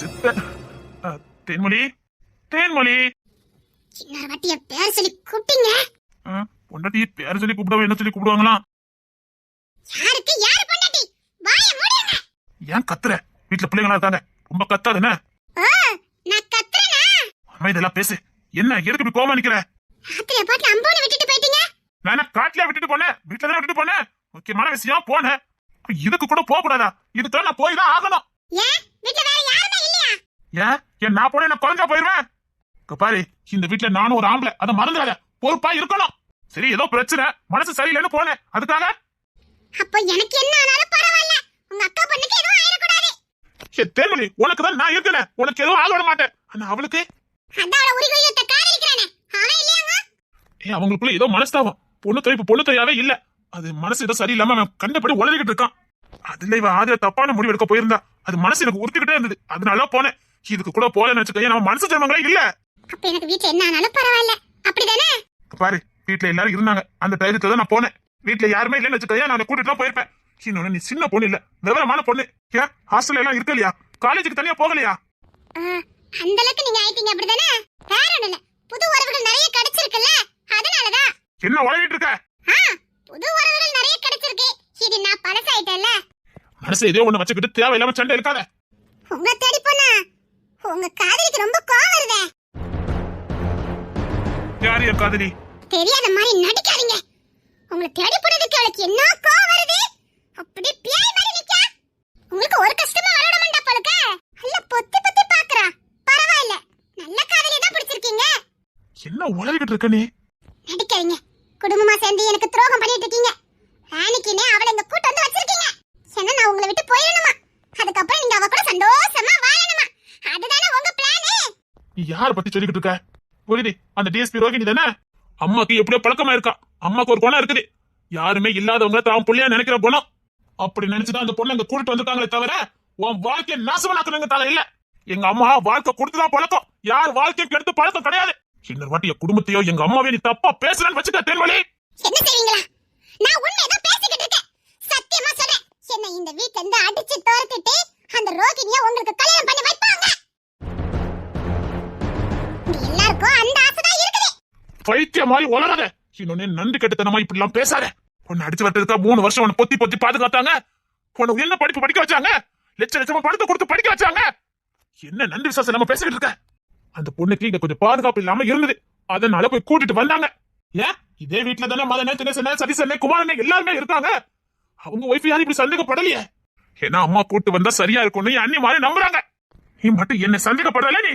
சித்த. ஆ, தேன்மொழி? தேன்மொழி? இன்னொரு வாட்டி என் பேர் சொல்லி கூப்பிட்டீங்க. பொண்டாட்டி பேர சொல்லி கூப்பிடுவா என்ன சொல்லி கூப்பிடுவாங்களாம் யாருக்கு? யாரு பொண்டாட்டி? வாய மூடுங்க. ஏன் கத்துற? வீட்டுல பிள்ளைங்களா இருக்காங்க. ரொம்ப கத்தாது என்ன? நான் கத்துறேனா? அம்மா இதெல்லாம் பேசு. என்ன எதுக்கு இப்படி கோவமா நிக்கிற? அம்போனை விட்டுட்டு போயிட்டீங்க. நான் என்ன காட்டுலயா விட்டுட்டு போனேன் வீட்டுல தான் விட்டுட்டு போனேன் முக்கியமான விஷயம் போனேன் இதுக்கு கூட போக கூடாதா இதுக்கு நான் போய் தான் ஆகணும். ஏன் வீட்ல வேற யாருமே இல்லையா? ஏன் ஏன் நான் போனேன் நான் குறைஞ்சா போயிருவேன்? இங்க பாரு இந்த வீட்டுல நானும் ஒரு ஆம்பளை. அதை மறந்துடாத. பொறுப்பா இருக்கணும். சரி ஏதோ பிரச்சனை. மனசு சரியில்லைன்னு போனேன். அதுக்காக? அப்போ எனக்கு என்ன ஆனாலும் பரவாயில்ல. உங்க அக்கா பொண்ணுக்கு எதுவும் ஆயிடக்கூடாது. ஏ தேன்மொழி உனக்கு தான் நான் இருக்கல உனக்கு எதுவும் ஆக விட மாட்டேன். ஆனா அவளுக்கு? அதான் அவள உரி உரியத்த காதலிக்கிறானே. அவன் இல்லையாங்க ஏ அவங்களுக்குள்ள ஏதோ மனஸ்தாபம். பொண்ணு தொய் இப்ப பொண்ணு தொய்யாவே இல்ல. அது மனசு ஏதோ சரியில்லாம அவன் கண்டபடி உளறிக்கிட்டு இருக்கான். அதுல இவ ஆதிர தப்பான முடிவு எடுக்க போயிருந்தா. அது மனசு எனக்கு உறுத்திக்கிட்டே இருந்தது. அதனால போனேன். இதுக்கு கூட போலன்னு வச்சுக்க நம்ம மனசு ஜென்மங்களே இல்ல. அப்ப எனக்கு வீட்ல என்ன ஆனாலும் பரவாயில்ல. அப்படிதானே? பாரு வீட்ல எல்லாரும் இருந்தாங்க. அந்த தைரியத்துல தான் நான் போனேன். வீட்ல யாருமே இல்லைன்னு வச்சுக்கோயா நான் கூட்டிட்டு தான் போயிருப்பேன். இன்னொன்னு நீ சின்ன பொண்ணு இல்ல. விவரமான பொண்ணு. ஏன் ஹாஸ்டல்ல எல்லாம் இருக்க இல்லையா? காலேஜுக்கு தனியா போகலையா? அந்த அளவுக்கு நீங்க ஆயிட்டீங்க. அப்படிதானே? வேற ஒண்ணும் இல்ல. புது உறவுகள் நிறைய கிடைச்சிருக்குல்ல. அதனாலதான். என்ன உளறிட்டு இருக்க? புது உறவுகள் நிறைய கிடைச்சிருக்கு இது நான் பழசாயிட்டேன்ல மனசு ஏதோ ஒண்ணு வச்சுக்கிட்டு தேவையில்லாம சண்டை இருக்காத உங்க தேடி போனா உங்க காதலிக்கு ரொம்ப கோவம் வருதே. யாரு என் காதலி? தெரியாத மாதிரி நடிக்காதீங்க. உங்களை தேடி போனதுக்கு அவளுக்கு என்ன கோவம் வருது? அப்படி பேய் மாதிரி நிக்கா. உங்களுக்கு ஒரு கஷ்டமா வரட மாட்டா போலுக்க. நல்ல பொத்தி பொத்தி பாக்குறா. பரவாயில்ல. நல்ல காதலி தான் பிடிச்சிருக்கீங்க. என்ன உளறிக்கிட்டு இருக்க நீ? நடிக்காதீங்க. குடும்பமா சேர்ந்து எனக்கு துரோகம் பண்ணிட்டு இருக்கீங்க. ராணிக்குனே அவளை இங்க கூட்டு வந்து வச்சிருக்கீங்க. ஏன்னா நான் உங்களை விட்டு போயிடணுமா? அதுக்கப்புறம் நீங்க அவ கூட சந்தோஷமா வாழணுமா? அதுதானே உங்க பிளானு நீ யார பத்தி சொல்லிக்கிட்டு இருக்க? புரியுது அந்த டிஎஸ்பி ரோகிணி தானே? அம்மாக்கு எப்படியோ பழக்கமா இருக்கா. அம்மாக்கு ஒரு குணம் இருக்குது. யாருமே இல்லாதவங்க தான் புள்ளையா நினைக்கிற குணம். அப்படி நினைச்சுதான் அந்த பொண்ணு அங்க கூட்டிட்டு வந்திருக்காங்களே தவிர உன் வாழ்க்கையை நாசமாக்கணுங்க தலை இல்ல. எங்க அம்மா வாழ்க்கை கொடுத்துதான் பழக்கம். யார் வாழ்க்கையும் கெடுத்து பழக்கம் கிடையாது. இன்னொரு வாட்டி என் குடும்பத்தையோ எங்க அம்மாவே நீ தப்பா பேசுறேன்னு வச்சுக்க தேன்மொழி. என்ன செய்வீங்களா நான் உண்மையதான் பேசிக்கிட்டு இருக்கேன். சத்தியமா சொல்றேன். என்னை இந்த வீட்ல இருந்து அடிச்சு துரத்திட்டு அந்த ரோகிணிய உங்களுக்கு கல்யாணம் பண்ணி வைப்பாங்க. எல்லாருக்கும் அந்த ஆசைதான் இருக்குது. பைத்திய மாதிரி உளறாத. இன்னொன்னு நன்றி கெட்டுத்தனமா இப்படி எல்லாம் பேசாத. உன்னை அடிச்சு வரதுக்கா மூணு வருஷம் உன்னை பொத்தி பொத்தி பாதுகாத்தாங்க. உனக்கு என்ன படிப்பு படிக்க வச்சாங்க. லட்ச லட்சமா பணத்தை கொடுத்து படிக்க வச்சாங்க. என்ன நன்றி விசாசம் நம்ம பேசிக்கிட்டு இருக்க? அந்த பொண்ணுக்கு இங்க கொஞ்சம் பாதுகாப்பு இல்லாம இருந்தது. அதனால போய் கூட்டிட்டு வந்தாங்க. ஏன்? இதே வீட்டுல தானே மதனே தினேசனே சதீசனே குமாரனே எல்லாருமே இருக்காங்க. அவங்க ஒய்ஃப் யாரும் இப்படி சந்தேகப்படலையே? ஏன்னா அம்மா கூட்டு வந்தா சரியா இருக்கும்னு என் அண்ணி மாதிரி நம்புறாங்க. நீ மட்டும் என்ன சந்தேகப்படல நீ?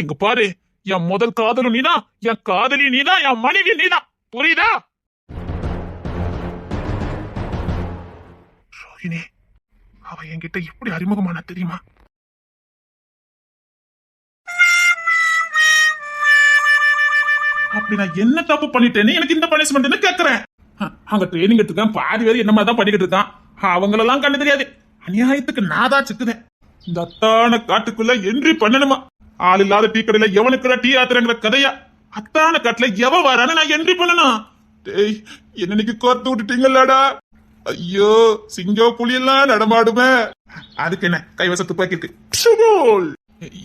இங்க பாரு என் முதல் காதலும் நீதான் என் காதலி நீதான் என் மனைவி நீதான். புரியுதா? ரோஹிணி அவ என்கிட்ட எப்படி அறிமுகமானா தெரியுமா? அப்படி நான் என்ன தப்பு பண்ணிட்டேன்னு எனக்கு இந்த பனிஷ்மெண்ட் கேக்குறேன். அங்க ட்ரைனிங் எடுத்துக்கான் பாதி பேர் என்ன மாதிரி தான் பண்ணிக்கிட்டு இருக்கான் அவங்களெல்லாம் கண்டு தெரியாது. அநியாயத்துக்கு நான் தான் சிக்குதேன் இந்த அத்தான காட்டுக்குள்ள என்ட்ரி பண்ணணுமா? ஆள் இல்லாத டீ கடையில எவனுக்குடா டீ ஆத்துறங்கிற கதையா? அத்தான காட்டுல எவ வரான்னு நான் என்ட்ரி பண்ணணும். டேய் என்னைக்கு கோர்த்து விட்டுட்டீங்களாடா? ஐயோ சிங்கம் புலியெல்லாம் நடமாடுமே. அதுக்கு என்ன? கைவச துப்பாக்கி இருக்கு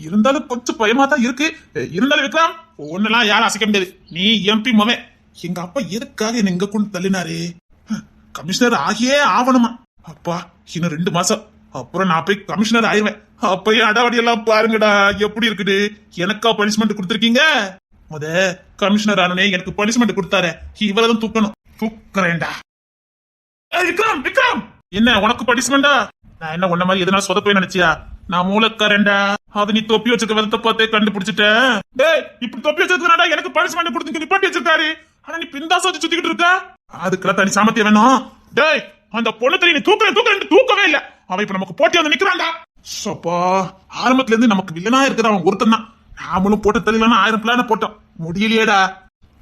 இருந்தாலும் கொஞ்சம் பயமா தான் இருக்கு இருந்தாலும் விக்ரம் ஒன்னெல்லாம் யாரும் அசைக்க முடியாது. நீ எம்பி மவன் எங்க அப்பா எதுக்காக என்ன எங்க கொண்டு தள்ளினாரு? கமிஷனர் ஆகியே ஆவணுமா? அப்பா இன்னும் ரெண்டு மாசம். அப்புறம் நான் போய் கமிஷனர் ஆயிடுவேன் அப்பயே அடாவடி எல்லாம் பாருங்கடா எப்படி இருக்குது? எனக்கா பனிஷ்மெண்ட் கொடுத்துருக்கீங்க? முத கமிஷனர் ஆனனே எனக்கு பனிஷ்மெண்ட் கொடுத்தாரு. இவ்வளவுதான் தூக்கணும். தூக்குறேன்டா. விக்ரம் விக்ரம்! என்ன உனக்கு பனிஷ்மெண்டா நான் என்ன உன்ன மாதிரி எதனா சொதப்பே நினைச்சியா? நான் மூலக்காரன்டா அது நீ தொப்பி வச்சிருக்க விதத்தை பார்த்தே கண்டுபிடிச்சிட்டேன் டேய் இப்படி தொப்பி வச்சிருக்கா எனக்கு பனிஷ்மெண்ட் கொடுத்து நிப்பாட்டி வச்சிருக்காரு. ஆனா நீ பிந்தாசம் வச்சு சுத்திக்கிட்டு இருக்க? அதுக்கெல்லாம் தனி சாமர்த்தியம் வேணும். டேய் அந்த பொண்ணு நீ தூக்குறேன் தூக்குறேன் தூக்கவே இல்ல. அவ இப்ப நமக்கு போட்டி வந்து நிக்கிறான்டா. சப்பா ஆரம்பத்துல இருந்து நமக்கு வில்லனா இருக்குது அவன் ஒருத்தன் தான். நாமளும் போட்டு தெரியலன்னா ஆயிரம் பிளான போட்டோம். முடியலையேடா.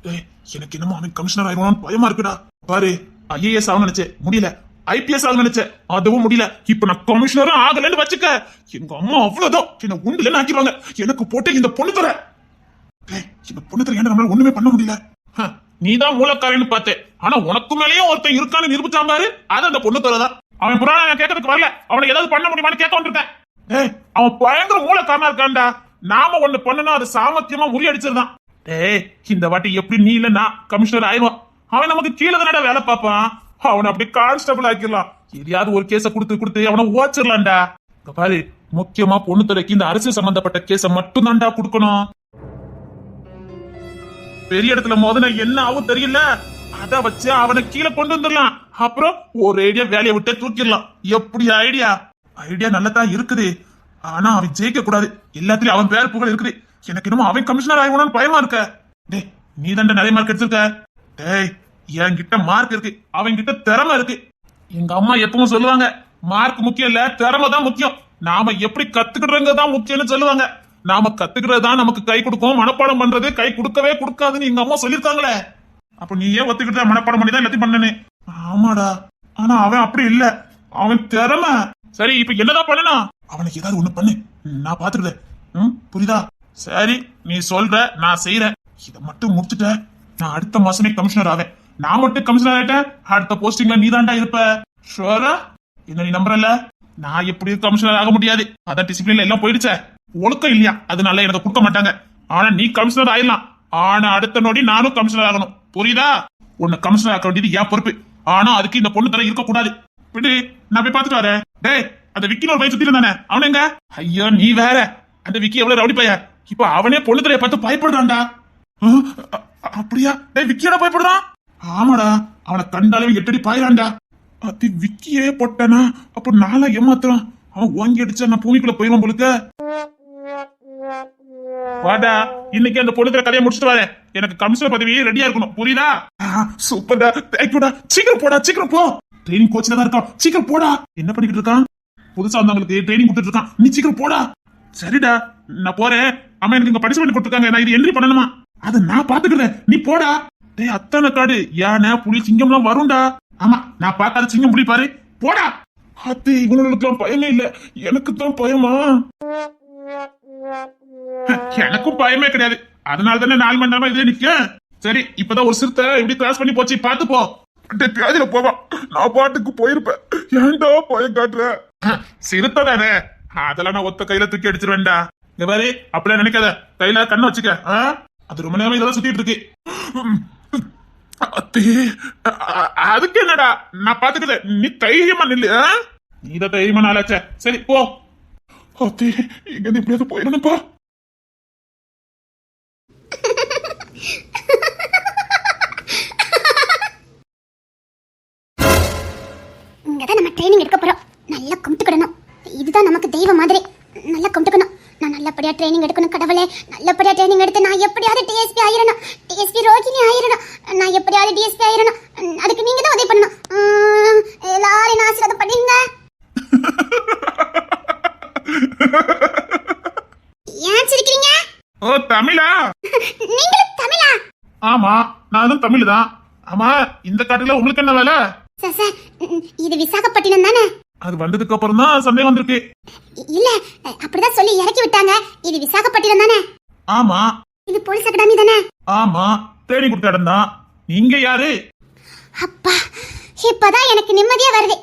டேய் எனக்கு என்னமோ அவன் கமிஷனர் ஆயிடுவான்னு பயமா இருக்குடா. பாரு ஐஏஎஸ் ஆகும் நினைச்சேன். முடியல. ஐபிஎஸ் ஆகும் நினைச்சேன். அதுவும் முடியல. இப்ப நான் கமிஷனரும் ஆகலன்னு வச்சுக்க. எங்க அம்மா அவ்வளவுதான். என்ன உண்டுலன்னு ஆக்கிடுவாங்க. எனக்கு போட்டு இந்த பொண்ணு தர. இந்த பொண்ணு தர ஏன்னா நம்மளால ஒண்ணுமே பண்ண முடியல? நீ தான் மூலக்காரன்னு பார்த்தேன். ஆனா உனக்கு மேலேயும் ஒருத்தன் இருக்கான்னு நிரூபிச்சான் பாரு. அது அந்த பொண்ணு தரதான் அவன் புராணம் நான் கேட்கறதுக்கு வரல. அவனை ஏதாவது பண்ண முடியுமான்னு கேட்க வந்திருக்கேன். அவன் பயங்கர மூலக்காரனா இருக்கான்டா. நாம ஒண்ணு பண்ணனா அது சாமர்த்தியமா முறியடிச்சிருந்தான் டேய் இந்த வாட்டி எப்படி நீ இல்ல நான் கமிஷனர் ஆயிடுவான். அவன் நமக்கு கீழே தானடா வேலை பார்ப்பான். அவனை அப்படி கான்ஸ்டபிள் ஆக்கிடலாம். எதையாவது ஒரு கேஸ கொடுத்து கொடுத்து அவனை ஓச்சிடலாம்டா. பாரு முக்கியமா பொண்ணு துறைக்கு இந்த அரசு சம்பந்தப்பட்ட கேஸ மட்டும் தான்டா கொடுக்கணும். பெரிய இடத்துல மோதன என்ன ஆகும் தெரியல? அத வச்சு அவனை கீழே கொண்டு வந்துடலாம். அப்புறம் ஒரு ஐடியா வேலையை விட்டே தூக்கிடலாம். எப்படி ஐடியா ஐடியா நல்லதான் இருக்குது. ஆனா அவன் ஜெயிக்க கூடாது. எல்லாத்துலயும் அவன் பேர் புகழ் இருக்குது. எனக்கு என்னமோ அவன் கமிஷனர் ஆகணும்னு பயமா இருக்க. டேய் நீ தாண்டா நிறைய மார்க் எடுத்திருக்க. டேய் என்கிட்ட மார்க் இருக்கு. அவன் கிட்ட திறமை இருக்கு. எங்க அம்மா எப்பவும் சொல்லுவாங்க மார்க் முக்கியம் இல்ல திறமை தான் முக்கியம். நாம எப்படி கத்துக்கிடுறங்க தான் முக்கியம்னு சொல்லுவாங்க. நாம கத்துக்கிறதா தான் நமக்கு கை கொடுக்கும் மனப்பாடம் பண்றது கை கொடுக்கவே கொடுக்காதுன்னு எங்க அம்மா சொல்லிருக்காங்களே. அப்ப நீ ஏன் ஒத்துக்கிட்ட மனப்பாடம் பண்ணி தான் எல்லாத்தையும் பண்ணனே? ஆமாடா. ஆனா அவன் அப்படி இல்ல. அவன் திறமை. சரி இப்ப என்னதான் பண்ணனா அவனுக்கு ஏதாவது ஒண்ணு பண்ணு. நான் பாத்துக்கிறேன். ம் புரியுதா? சரி நீ சொல்ற நான் செய்யறேன் இத மட்டும் முடிச்சுட்ட. நான் அடுத்த மாசமே கமிஷனர் ஆவேன். நான் மட்டும் கமிஷனர் ஆயிட்டேன். அடுத்த போஸ்டிங்ல நீ தாண்டா இருப்ப. ஷுவரா என்ன நீ நம்புறல நான் எப்படி கமிஷனர் ஆக முடியாது? அதான் டிசிப்ளின்ல எல்லாம் போயிடுச்சே. ஒழுக்கம் இல்லையா? அதனால எனக்கு கொடுக்க மாட்டாங்க. ஆனா நீ கமிஷனர் ஆயிடலாம். ஆனா அடுத்த நொடி நானும் கமிஷனர் ஆகணும். புரியுதா? உன்னை கமிஷனர் ஆக்க வேண்டியது என் பொறுப்பு. ஆனா அதுக்கு இந்த பொண்ணு தர இருக்க கூடாது விடு நான் போய் பாத்துட்டு வரேன். டேய் அந்த விக்கில ஒரு பையன் சுத்திட்டு தானே அவன் எங்க? ஐயோ நீ வேற. அந்த விக்கி எவ்வளவு ரவுடி பையன்? இப்போ அவனே பொண்ணு தரைய பார்த்து பயப்படுறான்டா. அப்படியா? டேய் விக்கியோட பயப்படுறான்? ஆமாடா. அவனை கண்டாலே எட்டடி பாயிரான்டா அத்தி விக்கியே போட்டானா? அப்போ நாளா ஏமாத்துறான். அவன் ஓங்கி அடிச்சா நான் பூமிக்குள்ள போயிடும் பொழுது வாடா இன்னைக்கு அந்த பொழுதுல கதையை முடிச்சுட்டு வரேன். எனக்கு கமிஷனர் பதவி ரெடியா இருக்கணும். புரியுதா? சூப்பர்டா தேங்க்யூடா சீக்கிரம் போடா சீக்கிரம் போ. ட்ரைனிங் கோச்சில தான் இருக்கான். சீக்கிரம் போடா. என்ன பண்ணிக்கிட்டு இருக்கான்? புதுசா வந்தவங்களுக்கு ட்ரைனிங் கொடுத்துட்டு இருக்கான். நீ சீக்கிரம் போடா. சரிடா நான் போறேன். அம்மா எனக்கு இங்க பனிஷ்மெண்ட் கொடுத்துருக்காங்க. நான் இது என்ட்ரி பண்ணணுமா? அதை நான் பாத்துக்கிறேன் நீ போடா. டேய் அத்தனை காடு யானை புலி சிங்கம்லாம் வரும்டா. ஆமா நான் பார்க்காத சிங்கம் புலி பாரு. போடா. அத்தி இவங்களுக்கெல்லாம் பயமே இல்ல. எனக்கு தான் பயமா எனக்கும் பயமே கிடையாது. அதனால தானே நாலு மணி நேரமா இதே நிக்க சரி இப்பதான் ஒரு சிறுத்தை இப்படி கிராஸ் பண்ணி போச்சு. பாத்து போ. டேய், போவான் நான் பாட்டுக்கு போயிருப்பேன். ஏன்டா பயம் காட்டுற? சிறுத்தை தானே. அதெல்லாம் நான் ஒத்த கையில தூக்கி அடிச்சிருவேன்டா. இந்த மாதிரி அப்படியே நினைக்காத. கையில கண்ணு வச்சுக்க. அது ரொம்ப நேரம் இதெல்லாம் சுத்திட்டு இருக்கு. அதுக்கு என்னடா? நான் பாத்துக்கல நீ தைரியமா நில்லு நீ தான் தைரியமா நாளாச்ச சரி போ. அத்தி இங்க இப்படியாவது போயிடணும்ப்பா நல்லபடியா ட்ரைனிங் எடுக்கணும் கடவுளே? நல்லபடியா ட்ரைனிங் எடுத்து நான் எப்படியாவது டிஎஸ்பி ஆயிரணும். டிஎஸ்பி ரோகிணி ஆயிரணும். நான் எப்படியாவது டிஎஸ்பி ஆயிரணும். அதுக்கு நீங்க தான் உதவி பண்ணணும். என்ன ஆசீர்வாதம் பண்ணுங்க. ஏன் சிரிக்கிறீங்க? ஓ தமிழா? நீங்களும் தமிழா? ஆமா நானும் தமிழ் தான். ஆமா இந்த காட்டுல உங்களுக்கு என்ன வேலை? சார் சார் உம், இது விசாகப்பட்டினம் தானே? அது வந்ததுக்கு அப்புறம் தான் சந்தேகம் வந்திருக்கு. இல்ல அப்படிதான் சொல்லி இறக்கி விட்டாங்க. இது விசாகப்பட்டினம் தானே? ஆமா. இது போலீஸ் அகாடமி தானே? ஆமா தேடி கொடுத்த இடம் தான். நீங்க யாரு? அப்பா இப்பதான் எனக்கு நிம்மதியா வருது.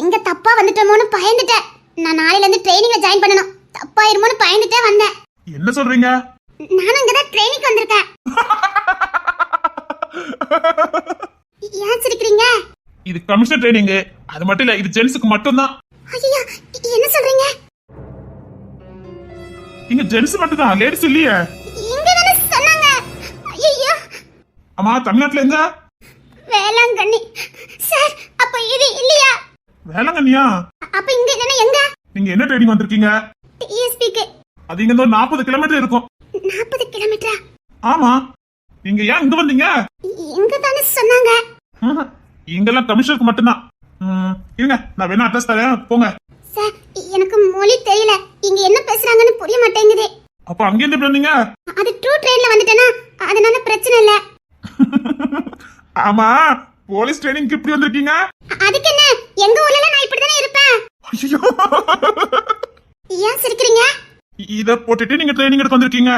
எங்க தப்பா வந்துட்டோமோன்னு பயந்துட்டேன். நான் நாளையில இருந்து ட்ரைனிங்ல ஜாயின் பண்ணணும். தப்பாயிருமோன்னு பயந்துட்டே வந்தேன். என்ன சொல்றீங்க? நானும் இங்கதான் ட்ரைனிங் வந்திருக்கேன். ஏன் சிரிக்கிறீங்க? இது கமிஷன் ட்ரைனிங் அது மட்டும் இல்ல இது ஜென்ஸுக்கு மட்டும்தான். ஐயோ என்ன சொல்றீங்க? இங்க ஜென்ஸ் மட்டும் தான் லேடிஸ் இல்லையே. இங்க தானே சொன்னாங்க. ஐயோ ஆமா தமிழ்நாட்டுல எங்க? வேளாங்கண்ணி. சார் அப்ப இது இல்லையா? வேளாங்கண்ணியா? அப்ப இங்க என்னன்னா எங்க? நீங்க என்ன ட்ரைனிங் வந்திருக்கீங்க? டிஎஸ்பிக்கு அது இங்க இருந்து நாற்பது கிலோமீட்டர் இருக்கும். நாற்பது கிலோமீட்டரா ஆமா. நீங்க ஏன் இங்க வந்தீங்க? இங்க தானே சொன்னாங்க. இங்கெல்லாம் கமிஷனருக்கு மட்டும்தான். இருங்க நான் வேணா அட்ரஸ் தரேன். போங்க. சார் எனக்கு மொழி தெரியல. இங்க என்ன பேசுறாங்கன்னு புரிய மாட்டேங்குது. அப்ப அங்கேருந்து எப்படி வந்தீங்க? அது ட்ரூ ட்ரெயின்ல வந்துட்டேனா? அதனால பிரச்சனை இல்ல. ஆமா போலீஸ் ட்ரைனிங்க்கு இப்படி வந்திருக்கீங்க? அதுக்கு என்ன? எங்க ஊர்ல நான் இப்படி தானே இருப்பேன். ஐயோ ஏன் சிரிக்கிறீங்க? இத போட்டுட்டு நீங்க ட்ரைனிங் எடுக்க வந்திருக்கீங்க.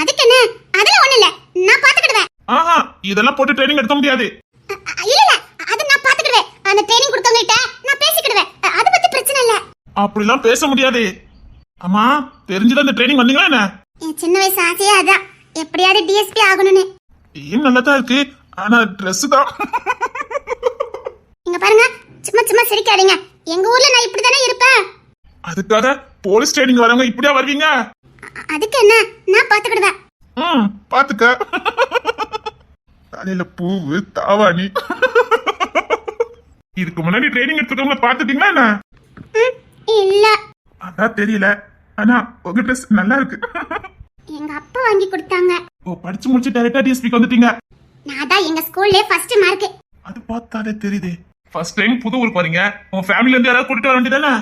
அதுக்கு என்ன? அதெல்லாம் ஒண்ணு இல்ல. நான் பாத்துக்கிடுவேன். ஆஹா இதெல்லாம் போட்டு ட்ரைனிங் எடுக்க முடியாது. அ- அ- இல்ல இல்ல அது நான் பாத்துக்கிடுவேன் அந்த ட்ரைனிங் கொடுத்தவங்ககிட்ட நான் பேசிக்கிடுவேன் அப்படிலாம் பேச முடியாது. அம்மா தெரிஞ்சுதான் இந்த ட்ரைனிங் வந்தீங்களா என்ன? என் சின்ன வயசு ஆசையே அதான். எப்படியாவது டிஎஸ்பி ஆகணும்னு. ஏன் நல்லா தான் இருக்கு? ஆனா ட்ரெஸ் தான். இங்க பாருங்க சும்மா சும்மா சிரிக்காதீங்க. எங்க ஊர்ல நான் இப்படிதானே இருப்பேன். அதுக்காக போலீஸ் ட்ரைனிங் வரவங்க இப்படியா வருவீங்க? அ- அதுக்கு என்ன? நான் பாத்துக்கிடுவேன் ம் பாத்துக்க தலையில பூவு தாவாணி. இதுக்கு முன்னாடி ட்ரைனிங் எடுத்துக்கவங்கள பாத்துட்டீங்களா என்ன? இல்ல. அதான் தெரியல. ஆனா உங்க ட்ரெஸ் நல்லா இருக்கு. எங்க அப்பா வாங்கி கொடுத்தாங்க. ஓ படிச்சு முடிச்சு டைரக்டா டிஎஸ்பிக்கு வந்துட்டீங்க? நான் தான் எங்க ஸ்கூல்லே ஃபர்ஸ்ட் மார்க் அது பார்த்தாலே தெரியுது. ஃபர்ஸ்ட் டைம் புது ஊருக்கு போறீங்க. உங்க ஃபேமிலில இருந்து யாராவது கூட்டிட்டு வர வேண்டியதானே?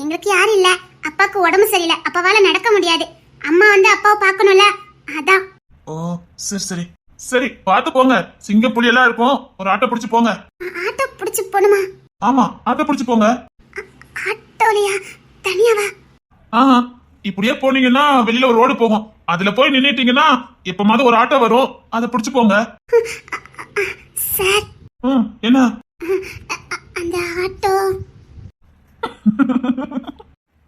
எங்களுக்கு யாரும் இல்ல. அப்பாவுக்கு உடம்பு சரியில்லை. அப்பாவால நடக்க முடியாது. அம்மா வந்து அப்பாவை பார்க்கணும்ல. அதான். ஓ சரி சரி. சரி பார்த்து போங்க. சிங்க புலி எல்லாம் இருக்கும். ஒரு ஆட்டோ பிடிச்சு போங்க. ஆட்டோ பிடிச்சு போணுமா ஆமா ஆட்டோ பிடிச்சு போங்க. ஆட்டோலையா? தனியாவா? ஆ இப்படியே போனீங்கன்னா வெளியில ஒரு ரோடு போகும். அதுல போய் நின்னுட்டீங்கன்னா எப்பமாவது ஒரு ஆட்டோ வரும். அதை பிடிச்சு போங்க. சார். ம் என்ன? அந்த ஆட்டோ.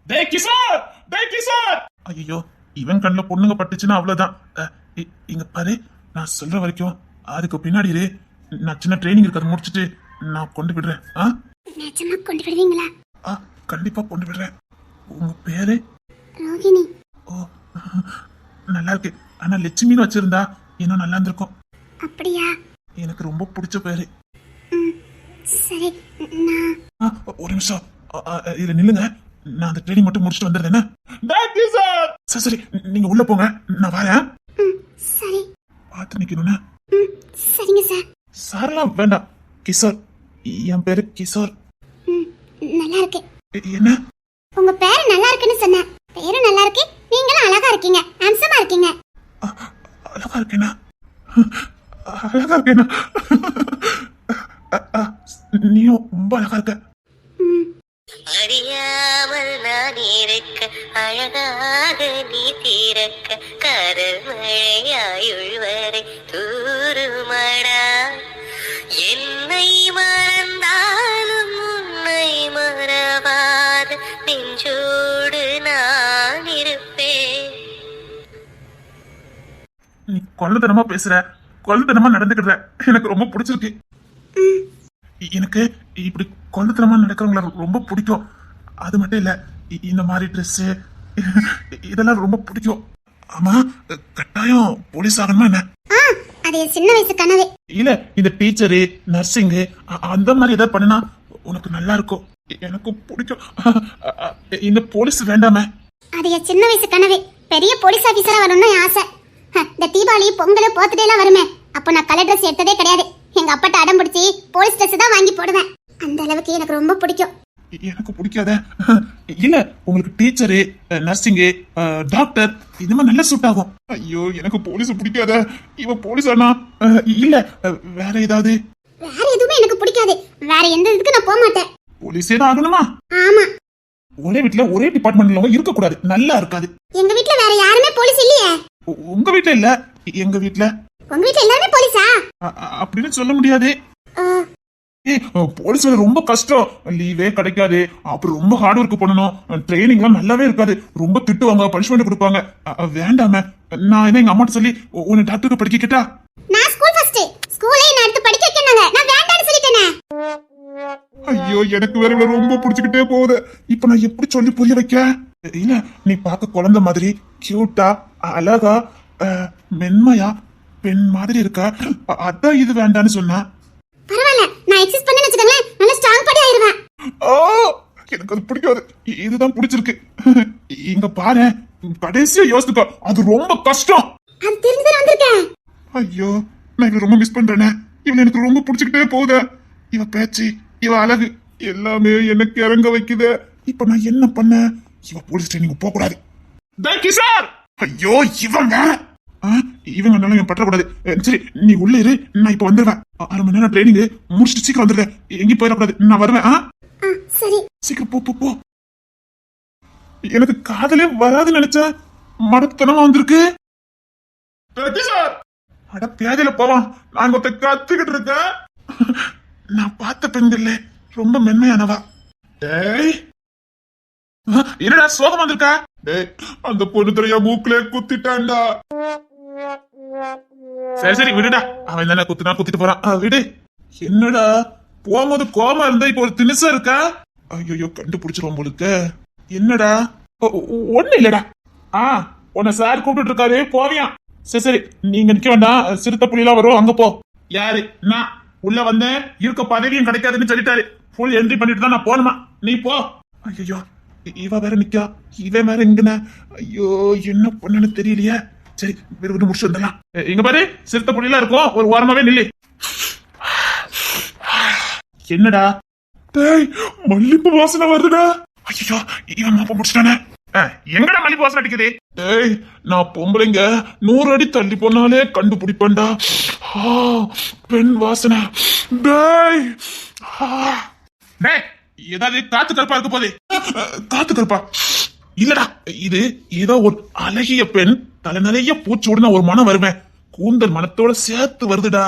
டேய் கிஷோர்! டேய் கிஷோர்! ஐயோ இவன் கண்ணுல பொண்ணுங்க பட்டுச்சுன்னா அவ்வளவுதான். இங்க பாரு. நான் சொல்ற வரைக்கும் அதுக்கு பின்னாடி இரு. நான் சின்ன ட்ரைனிங் இருக்கு அதை முடிச்சிட்டு நான் கொண்டு விடுறேன். ஆ? நிஜமா கொண்டு விடுவீங்களா? ஆ கண்டிப்பா கொண்டு விடுறேன். உங்க பேரு? ரோகிணி. ஓ நல்லா இருக்கு. ஆனா லட்சுமின்னு வச்சிருந்தா இன்னும் நல்லா இருந்திருக்கும். அப்படியா? எனக்கு ரொம்ப பிடிச்ச பேரு. சரி. நான் ஆ, ஒரு நிமிஷம். இதுல நில்லுங்க. நான் அந்த ட்ரைனிங் மட்டும் முடிச்சுட்டு வந்துடுறேன். சரி சரி. நீங்க உள்ள போங்க. நான் வரேன். பார்த்து நிக்கணும்னா சரிங்க சார். சார்லாம் வேண்டாம். கிஷோர் என் பேரு கிஷோர். நல்லா இருக்கு. என்ன? உங்க பேரு நல்லா இருக்குன்னு சொன்னேன். பேரும் நல்லா இருக்கு. நீங்களும் அழகா இருக்கீங்க. ஹேண்ட்ஸமா இருக்கீங்க. அழகா இருக்கேனா? அழகா இருக்கேனா? நீயும் ரொம்ப அழகா இருக்க. அறியாமல் நான் இருக்க அழகாக நீ தீரக்க காதல் மழையாயுள்வரை தூருமடா. என்னை மறந்தாலும் உன்னை மறவாத. நெஞ்சோடு நான் இருப்பேன். நீ கொள்ளத்தனமா பேசுற. கொள்ளத்தனமா நடந்துக்கிற எனக்கு ரொம்ப பிடிச்சிருக்கு. எனக்கு இப்படி கொள்ளத்தனமா நடக்கிறவங்கள ரொம்ப பிடிக்கும். அது மட்டும் இல்ல இந்த மாதிரி ட்ரெஸ் இதெல்லாம் ரொம்ப பிடிக்கும். ஆமா கட்டாயம் போலீஸ் ஆகணுமா என்ன? ஆ அது சின்ன வயசு கனவு. இல்ல இந்த டீச்சரு நர்சிங்கு அந்த மாதிரி ஏதாவது பண்ணுனா உனக்கு நல்லா இருக்கும். எனக்கு பிடிக்கும். இந்த போலீஸ் வேண்டாமே. அது என் சின்ன வயசு கனவு. பெரிய போலீஸ் ஆபீசரா வரணும்னு ஆசை. இந்த தீபாவளி பொங்கல் பர்த்டே எல்லாம் வருமே. அப்போ நான் கலர் ட்ரெஸ் எடுத்ததே கிடையாது. எங்க அப்பாட்ட அடம் பிடிச்சி போலீஸ் ட்ரெஸ் தான் வாங்கி போடுவேன். அந்த அளவுக்கு எனக்கு ரொம்ப பிடிக்கும். எனக்கு பிடிக்காத. இல்ல உங்களுக்கு டீச்சரு நர்சிங்கு டாக்டர் இது மாதிரி நல்ல சூட் ஆகும். ஐயோ எனக்கு போலீஸ் பிடிக்காத. இவ போலீஸ் அஹ், இல்ல வேற ஏதாவது? வேற எதுவுமே எனக்கு பிடிக்காது. வேற எந்த இதுக்கு நான் போக மாட்டேன் போலீஸே தான் ஆகணுமா? ஆமா. ஒரே வீட்டுல ஒரே டிபார்ட்மெண்ட்ல இருக்க கூடாது நல்லா இருக்காது. எங்க வீட்ல வேற யாருமே போலீஸ் இல்லையே? உங்க வீட்டுல இல்ல? எங்க வீட்டுல உங்க வீட்ல எல்லாருமே போலீஸா? அப்படின்னு சொல்ல முடியாது. போலீஸ் வேலை ரொம்ப கஷ்டம். லீவே கிடைக்காது. அப்புறம் ரொம்ப ஹார்ட் ஒர்க் பண்ணணும். ட்ரைனிங்லாம் நல்லாவே இருக்காது. ரொம்ப திட்டுவாங்க பனிஷ்மெண்ட் கொடுப்பாங்க. வேண்டாமே நான் என்ன எங்க அம்மாட்ட சொல்லி உன்னை டாக்டருக்கு படிக்கிட்டா? நான் ஸ்கூல் ஃபர்ஸ்ட் ஸ்கூலே என்ன எடுத்து படிக்க வைக்கணுங்க நான் வேண்டாம்னு சொல்லிட்டேனே. ஐயோ எனக்கு வேற இவ்வளவு ரொம்ப பிடிச்சுக்கிட்டே போகுது. இப்ப நான் எப்படி சொல்லி புரிய வைக்க? இல்ல நீ பார்க்க குழந்தை மாதிரி கியூட்டா அழகா மென்மையா பெண் மாதிரி இருக்க. அதான் இது வேண்டான்னு சொன்னா பரவாயில்ல நான் எக்ஸஸ் பண்ணேன்னு வச்சுக்கோங்களேன் நல்ல ஸ்ட்ராங் படி ஆயிருவேன் ஓ எனக்கு அது பிடிக்காது. இதுதான் பிடிச்சிருக்கு. இங்க பாரு. கடைசியா யோசிச்சுக்கோ. அது ரொம்ப கஷ்டம். ஐயோ நான் இவளை ரொம்ப மிஸ் பண்றேனே. இவளை எனக்கு ரொம்ப பிடிச்சிக்கிட்டே போகுது. இவ பேச்சு இவ அழகு எல்லாமே எனக்கு இறங்க வைக்குது. இப்ப நான் என்ன பண்ண இவ போலீஸ் ட்ரைனிங் போக கூடாது சார் ஐயோ இவன் வேற ஆ, இவன் பற்றக்கூடாது. சரி நீ உள்ள இரு. நான் இப்ப வந்துடுவேன் அரை மணி நேரம் ட்ரைனிங் முடிச்சுட்டு சீக்கிரம் வந்துடுறேன் எங்கேயும் போயிடக்கூடாது. நான் வருவேன் ஆ? சரி. சீக்கிரம் போ போ போ. எனக்கு காதலே வராதுன்னு நினைச்சேன் மடத்தனமா வந்திருக்கு. அட பேதியில போவான் நான் ஒருத்த கத்துக்கிட்டு இருக்கேன். நான் பார்த்த பெண்கள்ல ரொம்ப மென்மையானவா. ஏய் ஆ, என்னடா சோகம் வந்திருக்கா? டேய் அந்த பொண்ணு தெரியா மூக்குல குத்திட்டான்டா. சரி சரி விடுடா. அவன் தானே குத்துனா குத்திட்டு போறான். விடு. என்னடா? போகும்போது கோமா இருந்தா இப்போ ஒரு திணிசா இருக்கா? ஐயோ கண்டுபிடிச்சிருவோம் போலுக்க என்னடா? ஒண்ணு இல்லடா. ஆ உன்னை சார் கூப்பிட்டு இருக்காரு போவியா. சரி சரி நீங்க நிக்க வேண்டாம். சிறுத்தை புலியெல்லாம் வரும் அங்க போ. யாரு? நான். உள்ள வந்தேன் இருக்க பதவியும் கிடைக்காதுன்னு சொல்லிட்டாரு. ஃபுல் என்ட்ரி பண்ணிட்டு தான் நான் போகணுமா? நீ போ. ஐயோ இவ வேற நிக்கா. இவன் வேற இங்கன ஐயோ என்ன பண்ணனு தெரியலையே. சரி வேற ஒன்று முடிச்சு வந்துடலாம். இங்க பாரு சிறுத்தை புலியெல்லாம் இருக்கும். ஒரு ஓரமாவே நில்லு. என்னடா? டேய் மல்லிப்பூ வாசனை வருதுடா. ஐயோ இவன் மாப்ப முடிச்சிட்டானே. அஹ், எங்கடா மல்லிப்பூ வாசனை அடிக்குது? டேய் நான் பொம்பளைங்க நூறு அடி தள்ளி போனாலே கண்டுபிடிப்பேன்டா. ஆ, பெண் வாசனை. டேய் டேய் ஏதாவது காத்து கருப்பா இருக்க போதே காத்து கருப்பா. இல்லடா இது ஏதோ ஒரு அழகிய பெண் தலை நிறைய பூச்சோடு நான் ஒரு மனம் வருவேன் கூந்தல் மனத்தோட சேர்த்து வருதுடா.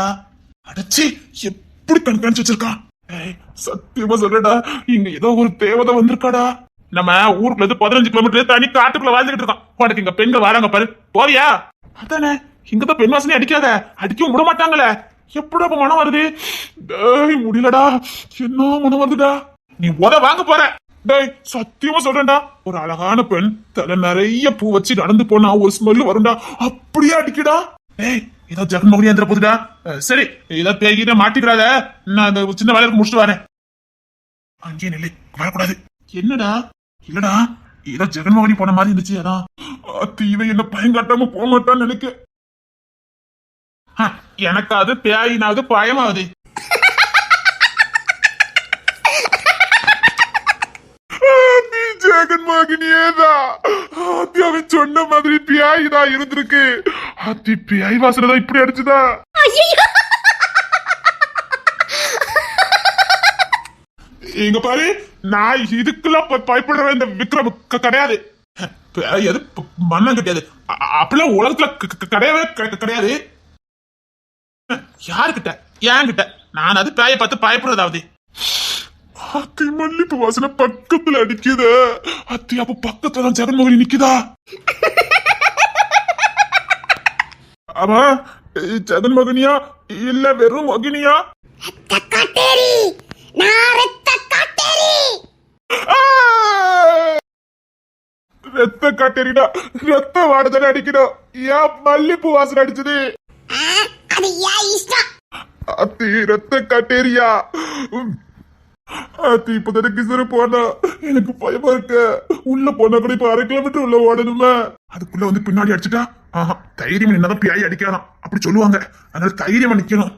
அடைச்சி எப்படி கண்காணிச்சு வச்சிருக்கான்? சத்தியமா சொல்றடா இங்க ஏதோ ஒரு தேவதை வந்திருக்காடா. நம்ம ஊருக்குள்ள இருந்து பதினஞ்சு கிலோமீட்டர் தனி காட்டுக்குள்ள வாழ்ந்துகிட்டு இருக்கோம் உனக்கு இங்க பெண்கள் வராங்க பாரு. போவியா? அதானே இங்கதான் பெண் வாசனை அடிக்காத. அடிக்கவும் விட மாட்டாங்களே. எப்படி அப்ப மனம் வருது? டேய் முடியலடா. என்ன மனம் வருதுடா? நீ உத வாங்க போற. டேய் சத்தியமா சொல்றேன்டா. ஒரு அழகான பெண் தலை நிறைய பூ வச்சு நடந்து போனா ஒரு ஸ்மெல் வரும்டா. அப்படியே அடிக்குடா. டேய் ஏதோ ஜெகன்மோகனி எந்திர போதுடா. சரி ஏதோ பேய்கிட்ட மாட்டிக்கிறாத. நான் அந்த சின்ன வேலைக்கு முடிச்சுட்டு வரேன். அங்கேயே நில்லை வரக்கூடாது. என்னடா? இல்லடா ஏதோ ஜெகன்மோகனி போன மாதிரி இருந்துச்சு அதான். தீவை இவன் என்ன பயங்காட்டாம போக மாட்டான்னு நினைக்க. ஹ, எனக்கு அது பேயினாவது பயமாவது. ஆத்தி ஜெகன்மோகினியேதான் ஆத்தி அவன் சொன்ன மாதிரி பியாய் தான் இருந்திருக்கு. ஆத்தி பியாய் வாசனை தான் இப்படி அடிச்சுதா? இங்க பாரு நான் இதுக்கெல்லாம் பயப்படுற இந்த விக்ரம் கிடையாது. ப- மண்ணம் கிடையாது. அப்படிலாம் உலகத்துல கிடையவே கிடையாது. யாருக்கிட்ட என்கிட்ட நான் அது பேயை பார்த்து பயப்படுறதாவது. அத்தி மல்லிப்பூ வாசனை பக்கத்துல அடிக்குது. அத்தி அப்ப பக்கத்துல தான் ஜெகன்மோகனி நிக்குதா? ஆமா ஜெகன்மோகனியா? இல்ல வெறும் மோகினியா? ரத்த காட்டேரிடா ரத்த வாடதானே அடிக்கணும் ஏன் மல்லிப்பூ வாசனை அடிச்சது? ஆ, அது ஏன் இஷ்டம்? அத்தி ரத்த காட்டேரியா? அத்தி இப்பதானே கிசரு போனா. எனக்கு பயமா இருக்கு. உள்ள போனா கூட இப்ப அரை கிலோமீட்டர் உள்ள ஓடணுமே. அதுக்குள்ள வந்து பின்னாடி அடிச்சுட்டா ஆஹா தைரியம் என்னதான் பியாய் அடிக்கலாம் அப்படி சொல்லுவாங்க. அதனால தைரியமா நிக்கணும்.